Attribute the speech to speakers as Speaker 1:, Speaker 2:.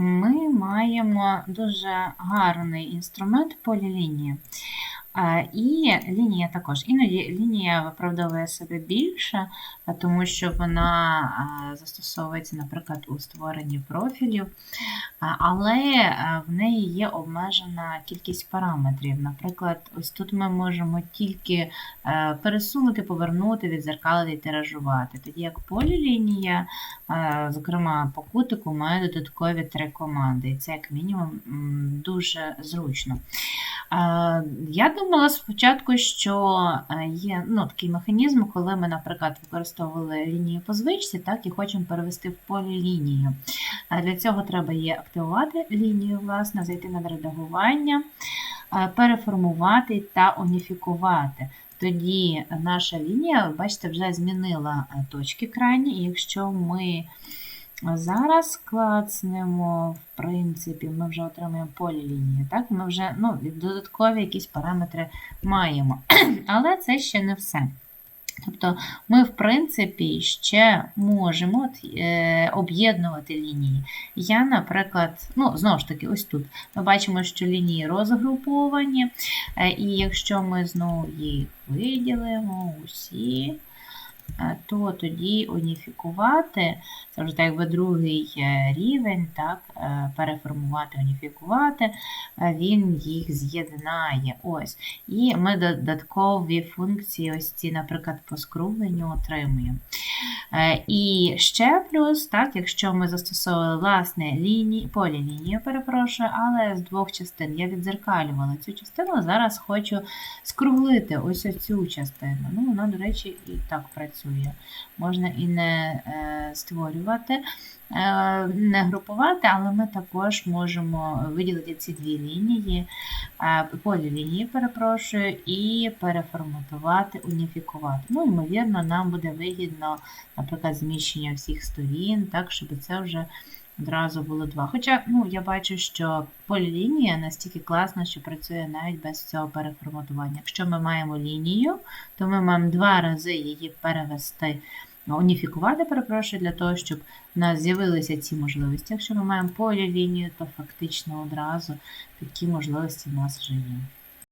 Speaker 1: ми маємо дуже гарний інструмент полілінії. І лінія також. Іноді лінія виправдовує себе більше, тому що вона застосовується, наприклад, у створенні профілів, але в неї є обмежена кількість параметрів. Наприклад, ось тут ми можемо тільки е, пересунути, повернути, відзеркалити і тиражувати. Тоді як полілінія, е, зокрема по кутику, має додаткові три команди, і це як мінімум дуже зручно. Я думала спочатку, що е, є ну, такий механізм, коли ми, наприклад, використовували лінію по звичці, так, і хочемо перевести в полі лінію. Для цього треба є активувати лінію, власне, зайти на редагування, е, переформувати та уніфікувати. Тоді наша лінія, бачите, вже змінила е, точки крайні, і якщо ми зараз клацнемо, в принципі, ми вже отримаємо полілінію. Так? Ми вже ну, додаткові якісь параметри маємо. Але це ще не все. Тобто ми, в принципі, ще можемо е, об'єднувати лінії. Я, наприклад, ну, знову ж таки, ось тут ми бачимо, що лінії розгруповані, е, і якщо ми знову їх виділимо усі, е, то тоді уніфікувати, це вже так якби другий е, рівень, так, е, переформувати, уніфікувати, е, він їх з'єднає. Ось. І ми додаткові функції, ось ці, наприклад, по скругленню отримуємо. І ще плюс, так, якщо ми застосовували власне лінії, полілінію, перепрошую, але з двох частин я відзеркалювала цю частину, зараз хочу скруглити ось цю частину. Ну, вона, до речі, і так працює. Можна і не створювати, е, не групувати, але ми також можемо виділити ці дві лінії, е, полілінії, перепрошую, і переформатувати, уніфікувати. Ну, ймовірно, нам буде вигідно, наприклад, зміщення всіх сторін, так, щоб це вже одразу було два. Хоча ну, я бачу, що полілінія настільки класна, що працює навіть без цього переформатування. Якщо ми маємо лінію, то ми маємо два рази її перевести, уніфікувати, перепрошую, для того, щоб в нас з'явилися ці можливості. Якщо ми маємо полілінію, то фактично одразу такі можливості в нас вже є.